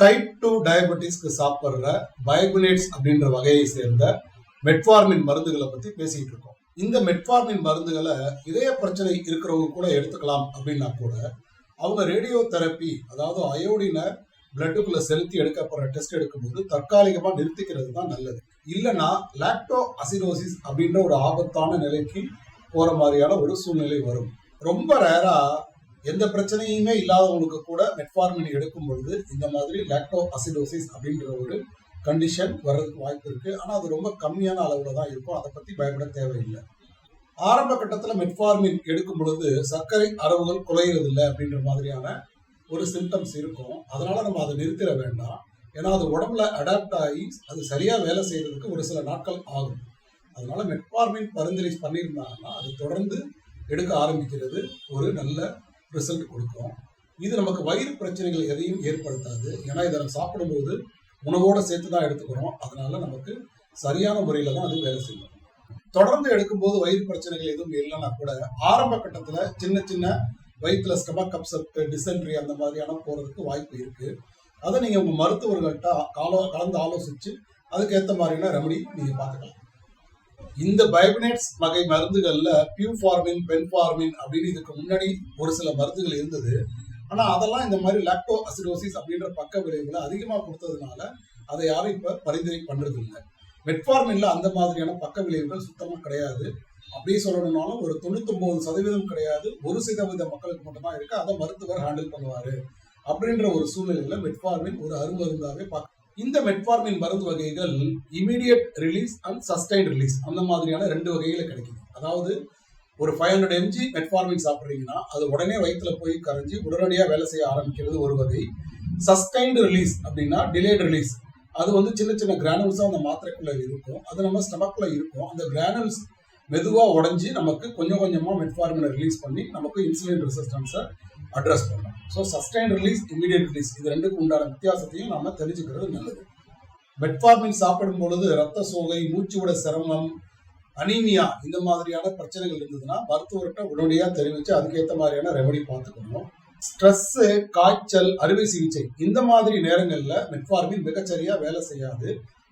Type two டயபெட்டிஸ்க்கு சாப்பிட்ற பயோகுனேட்ஸ் அப்படின்ற வகையை சேர்ந்த மெட்ஃபார்மின் மருந்துகளை பத்தி பேசிட்டு இருக்கோம். இந்த மெட்ஃபார்மின் மருந்துகளை இதய பிரச்சனை இருக்கிறவங்க கூட எடுத்துக்கலாம் அப்படின்னா கூட அவங்க ரேடியோ தெரப்பி அதாவது அயோடினை பிளட்டுக்குள்ள செலுத்தி எடுக்கப்படுற டெஸ்ட் எடுக்கும்போது தற்காலிகமா நிறுத்திக்கிறது தான் நல்லது. இல்லைன்னா லாக்டோ அசிடோசிஸ் அப்படின்ற ஒரு ஆபத்தான நிலைக்கு போற மாதிரியான ஒரு சூழ்நிலை வரும். ரொம்ப ரேரா எந்த பிரச்சனையுமே இல்லாதவங்களுக்கு கூட மெட்ஃபார்மின் எடுக்கும் பொழுது இந்த மாதிரி லாக்டோ அசிடோசிஸ் அப்படின்ற ஒரு கண்டிஷன் வர்றதுக்கு வாய்ப்பு இருக்கு. ஆனால் அது ரொம்ப கம்மியான அளவில் தான் இருக்கும். அதை பற்றி பயப்பட தேவையில்லை. ஆரம்ப கட்டத்தில் மெட்ஃபார்மின் எடுக்கும் பொழுது சர்க்கரை அளவுகள் குறையிறது இல்லை அப்படின்ற மாதிரியான ஒரு சிம்டம்ஸ் இருக்கும். அதனால நம்ம அதை நிறுத்திட வேண்டாம். ஏன்னா அது உடம்புல அடாப்ட் ஆகி அது சரியாக வேலை செய்யறதுக்கு ஒரு சில நாட்கள் ஆகும். அதனால மெட்ஃபார்மின் பரிந்துரை பண்ணியிருந்தாங்கன்னா அது தொடர்ந்து எடுக்க ஆரம்பிக்கிறது ஒரு நல்ல ரிசல்ட் கொடுக்கும் இது நமக்கு வயிறு பிரச்சனைகள் எதையும் ஏற்படுத்தாது. ஏன்னா இதை நம்ம சாப்பிடும்போது உணவோட சேர்த்து தான் எடுத்துக்கிறோம். அதனால நமக்கு சரியான முறையில தான் அது வேலை செய்யும். தொடர்ந்து எடுக்கும்போது வயிறு பிரச்சனைகள் எதுவும் இல்லைன்னா கூட ஆரம்ப கட்டத்துல சின்ன சின்ன வயிற்றுல ஸ்டமக் அப்செப்ட் டிசென்ட்ரி அந்த மாதிரியான போறதுக்கு வாய்ப்பு இருக்கு. அதை நீங்க உங்க மருத்துவர்கள்ட்ட காலோ கலந்து ஆலோசிச்சு அதுக்கேற்ற மாதிரியான ரெமடி நீங்க பார்த்துக்கலாம். இந்த பயோபினேட்ஸ் வகை மருந்துகள்ல பியூ ஃபார்மின் பென் ஃபார்மின் அப்படின்னு இதுக்கு முன்னாடி ஒரு சில மருந்துகள் இருந்தது. ஆனா அதெல்லாம் இந்த மாதிரி லாக்டோ அசிடோசிஸ் அப்படின்ற பக்க விளைவுகளை அதிகமா கொடுத்ததுனால அதை யாரும் இப்ப பரிந்துரை பண்றது இல்லை மெட்ஃபார்மின்ல அந்த மாதிரியான பக்க விளைவுகள் சுத்தமா கிடையாது. அப்படியே சொல்லணும்னாலும் ஒரு தொண்ணூத்தொன்பது சதவீதம் கிடையாது. ஒரு சதவீத மக்களுக்கு மட்டும்தான் இருக்கு. அதை மருத்துவர் ஹேண்டில் பண்ணுவாரு. அப்படின்ற ஒரு சூழ்நிலையில மெட்ஃபார்மின் ஒரு அருமருந்தாவே பார்க்க இந்த மெட்ஃபார்மின் மருந்து வகைகள் immediate release and sustain release அந்த மாதிரியான ரெண்டு வகையில கிடைக்குது. அதாவது ஒரு ஃபைவ் ஹண்ட்ரட் எம்ஜி மெட்ஃபார்மின் சாப்பிட்றீங்கன்னா அது உடனே வயிற்றுல போய் கரைஞ்சி உடனடியாக வேலை செய்ய ஆரம்பிக்கிறது ஒரு வகை. சஸ்டைன்டு ரிலீஸ் அப்படின்னா டிலேட் ரிலீஸ் அது வந்து சின்ன சின்ன கிரானல்ஸாக அந்த மாத்திரைக்குள்ள இருக்கும். அது நம்ம ஸ்டமக்கில் இருக்கும். அந்த கிரானல்ஸ் மெதுவாக உடஞ்சி நமக்கு கொஞ்சம் கொஞ்சமாக மெட்ஃபார்மினை ரிலீஸ் பண்ணி நமக்கு இன்சுலின் ரெசிஸ்டன்ஸை அட்ரஸ் பண்ணும். So sustain release immediate release இது ரெண்டுக்கு உண்டான வித்தியாசத்தையும் நம்ம தெரிஞ்சுக்கிறது நல்லது. மெட்ஃபார்மின் சாப்பிடும் பொழுது ரத்த சோகை மூச்சுவிட சிரமம் அனீமியா இந்த மாதிரியான பிரச்சனைகள் இருந்ததுன்னா மருத்துவர்கிட்ட உடனடியாக தெரிவித்து அதுக்கேற்ற மாதிரியான ரெமடி பார்த்துக்கணும். ஸ்ட்ரெஸ்ஸு காய்ச்சல் அறுவை சிகிச்சை இந்த மாதிரி நேரங்களில் மெட்ஃபார்மின் மிகச்சரியாக வேலை செய்யாது.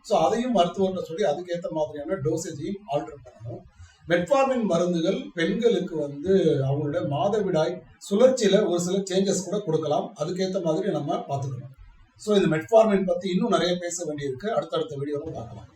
ஸோ அதையும் மருத்துவர்கிட்ட சொல்லி அதுக்கேற்ற மாதிரியான டோசேஜையும் ஆல்டர் பண்ணணும். மெட்ஃபார்மின் மருந்துகள் பெண்களுக்கு வந்து அவங்களோட மாதவிடாய் சுழற்சியில ஒரு சில சேஞ்சஸ் கூட கொடுக்கலாம். அதுக்கேற்ற மாதிரி நம்ம பார்த்துக்கணும். ஸோ இந்த மெட்ஃபார்மின் பத்தி இன்னும் நிறைய பேச வேண்டியிருக்கு. அடுத்தடுத்த வீடியோவில் பார்க்கலாம்.